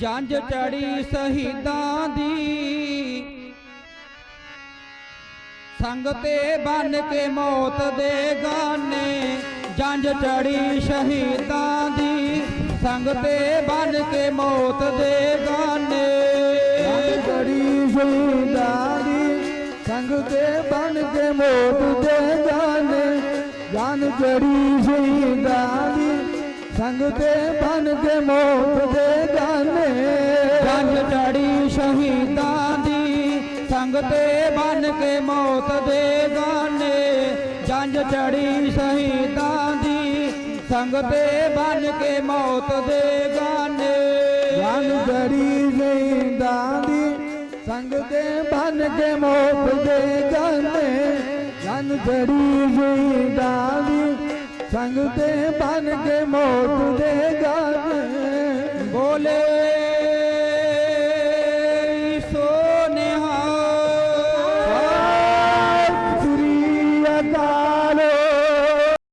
ਜੰਜ ਚੜੀ ਸ਼ਹੀਦਾਂ ਦੀ ਸੰਗ ਤੇ ਬਨ ਕੇ ਮੌਤ ਦੇ ਗਾਨੇ ਜੰਜ ਚੜੀ ਸ਼ਹੀਦਾਂ ਦੀ ਸੰਗ ਤੇ ਬਨ ਕੇ ਮੌਤ ਦੇ ਗਾਨੇ ਜੰਗ ਚੜੀ ਸ਼ਹੀਦਾਂ ਦੀ ਸੰਗ ਤੇ ਬਨ ਕੇ ਮੋਤ ਦੇ ਜਾਣੇ ਜਨ ਚੜੀ ਸ਼ਹੀਦਾਂ ਦੀ ਸੰਗ ਤੇ ਬਨ ਕੇ ਮੋਤ ਦੇ ਜਾਣੇ ਜੰਜ ਚੜੀ ਸ਼ਹੀਦਾਂ ਦੀ ਸੰਗ ਤੇ ਬਨ ਕੇ ਮੌਤ ਦੇ ਗਾਨੇ ਜੰਜ ਚੜੀ ਸ਼ਹੀਦਾਂ ਦੀ ਸੰਗ ਤੇ ਬਨ ਕੇ ਮੌਤ ਦੇ ਗਾਨੇ ਜਨ ਚੜੀ ਸ਼ਹੀਦਾਂ ਦੀ ਸੰਗ ਤੇ ਬਨ ਕੇ ਮੋਤ ਦੇ ਜਾਣੇ ਜਨ ਚੜੀ ਸ਼ਹੀਦਾਂ ਦੀ ਸੰਗ ਤੇ ਬਨ ਕੇ ਮੋਤ ਦੇ ਜਾਣੇ ਬੋਲੇ 있다.